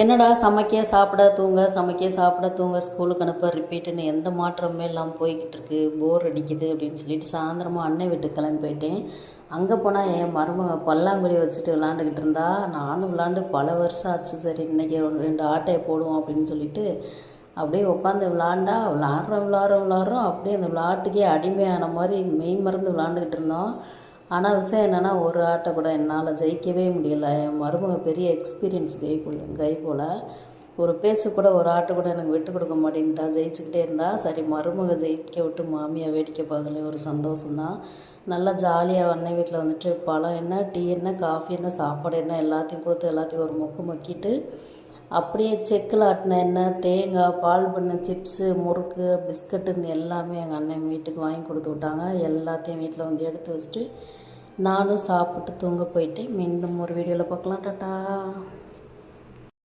என்னடா சமைக்க சாப்பிட தூங்க சமைக்க சாப்பிட தூங்க ஸ்கூலுக்கு அனுப்ப ரிப்பீட்டுன்னு எந்த மாற்றமுமே இல்லாமல் போய்கிட்டு இருக்கு. போர் அடிக்குது அப்படின்னு சொல்லிட்டு சாயந்தரமாக அண்ணன் வீட்டுக்கு கிளம்பி போயிட்டேன். அங்கே போனால் என் மருமக பல்லாங்குழி வச்சுட்டு விளாண்டுக்கிட்டு இருந்தா. நானும் விளாண்டு பல வருஷம் ஆச்சு சரி இன்றைக்கி ஒரு ரெண்டு ஆட்டையை போடுவோம் அப்படின்னு சொல்லிட்டு அப்படியே உட்காந்து விளாண்டா விளாட்றோம் விளாட்றோம் விளாட்றோம் அப்படியே அந்த விளாட்டுக்கே அடிமையான மாதிரி மெய் மறந்து விளாண்டுக்கிட்டு இருந்தோம். ஆனால் விஷயம் என்னென்னா ஒரு ஆட்டை கூட என்னால் ஜெயிக்கவே முடியல. என் மருமக பெரிய எக்ஸ்பீரியன்ஸ் கை போல் கை போல். ஒரு பேச்சு கூட ஒரு ஆட்டை கூட எனக்கு விட்டு கொடுக்க மாட்டேன்ட்டா. ஜெயிச்சுக்கிட்டே இருந்தால் சரி மருமக ஜெயிக்க விட்டு மாமியாக வேடிக்கை பார்க்கல. ஒரு சந்தோஷம்தான். நல்லா ஜாலியாக அண்ணன் வீட்டில் வந்துட்டு பழம் என்ன டீ என்ன காஃபி என்ன சாப்பாடு என்ன எல்லாத்தையும் கொடுத்து எல்லாத்தையும் ஒரு மொக்கு மொக்கிட்டு அப்படியே செக்கில் ஆட்டின எண்ணெய் தேங்காய் பால் பண்ண சிப்ஸு முறுக்கு பிஸ்கட்டுன்னு எல்லாமே எங்கள் அண்ணன் வீட்டுக்கு வாங்கி கொடுத்து விட்டாங்க. எல்லாத்தையும் வீட்டில் வந்து எடுத்து வச்சுட்டு நானும் சாப்பிட்டு தூங்க போயிட்டு மீண்டும் ஒரு வீடியோவில் பார்க்கலாம். டாட்டா.